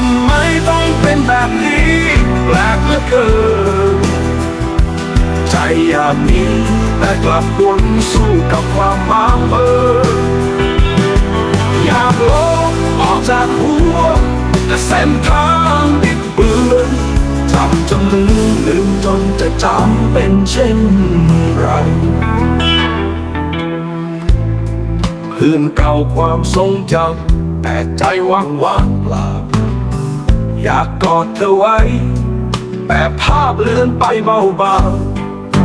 ำไมต้องเป็นแบบนี้แปลกเหลือเกิน ใจอยากหนีแต่กลับวนสู้กับความหมางเบออยากลบออกจากหัวแต่เส้นทางบิดเบือนจำจนลืมลืมจนจะจำเป็นเช่นไรเพื่อนเก่าความทรงจำแต่ใจว่างว่างเปล่า อยากกอดเธอไว้ แต่ภาพเลือนไปเบา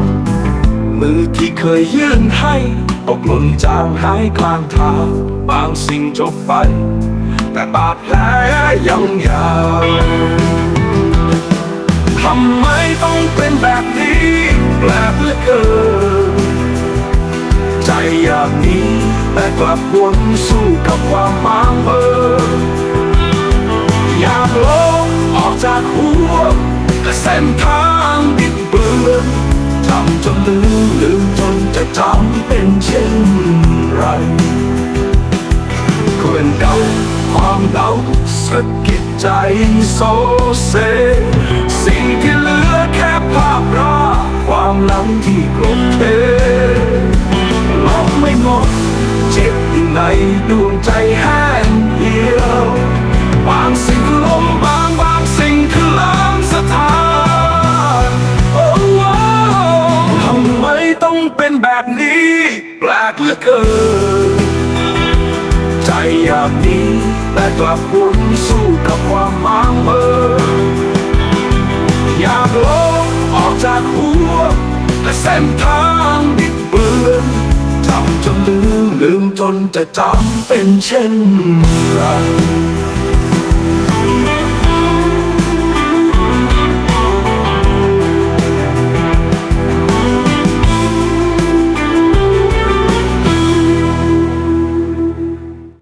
ๆ มือที่เคยยื่นให้ตกหล่นจางหายกลางทางบางสิ่งจบไป แต่บาดแผลยังยาวทำไมต้องเป็นแบบนี้แปลกเหลือเกิน ใจอยากนีแต่กลับวนสู้กับความหมางเบ จำจนลืมลืมจนจะจำเป็นเช่นไรเพื่อนเก่าความเดาสะกิดใจโซเซ สิ่งที่เหลือแค่ภาพราความหลังที่กลบเทลองไม่หมด เจ็บในดวงใจแห้งเหี่ยวบางสิ่ง เป็นแบบนี้ แปลกเหลือเกิน ใจอยากหนี้แต่กลับวนสู้กับความมางเบออยากลบออกจากหัวแต่เส้นทางบิดเบือนจำจนลืมลืมจนจะจำเป็นเช่นไร